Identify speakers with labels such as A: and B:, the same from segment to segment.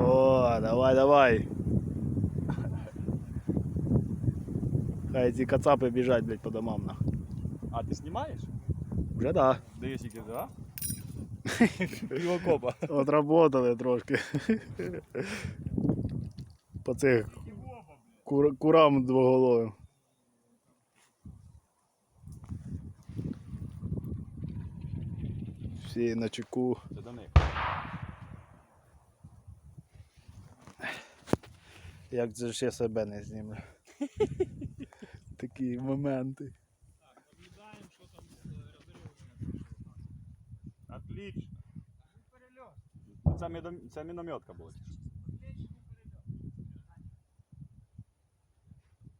A: О, давай, давай. Хай ці кацапи біжать, блядь, по домам нах.
B: А ти знімаєш?
A: Вже да.
B: Даєш які, да? Півокопа.
A: Отработали трошки. По цих кур- курам двоголовим. Всі на чеку.
B: Це до них.
A: Як це ж я себе не знімлю. Такі моменти.
B: Так, Отлично. Це, мідом- це мінометка була.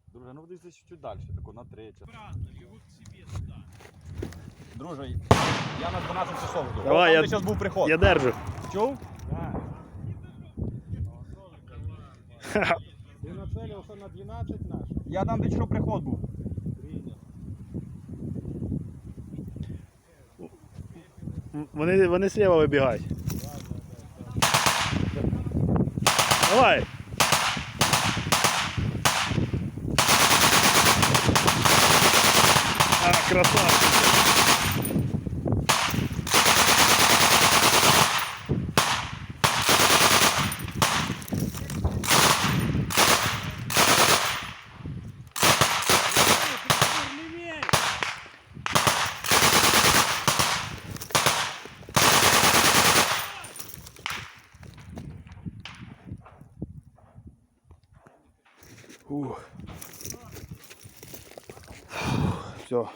B: Друже, ну десь чуть далі, тако на третє. Друже, я на 12 часов жду.
A: Давай,
B: Там,
A: я-
B: зараз був приход.
A: Я держу.
B: Чув?
C: Ты нацелился на 12 наш?
B: Я там, де що приход був.
A: Вони, вони сліва вибігають. Давай! А, красавчик! Ух. Все,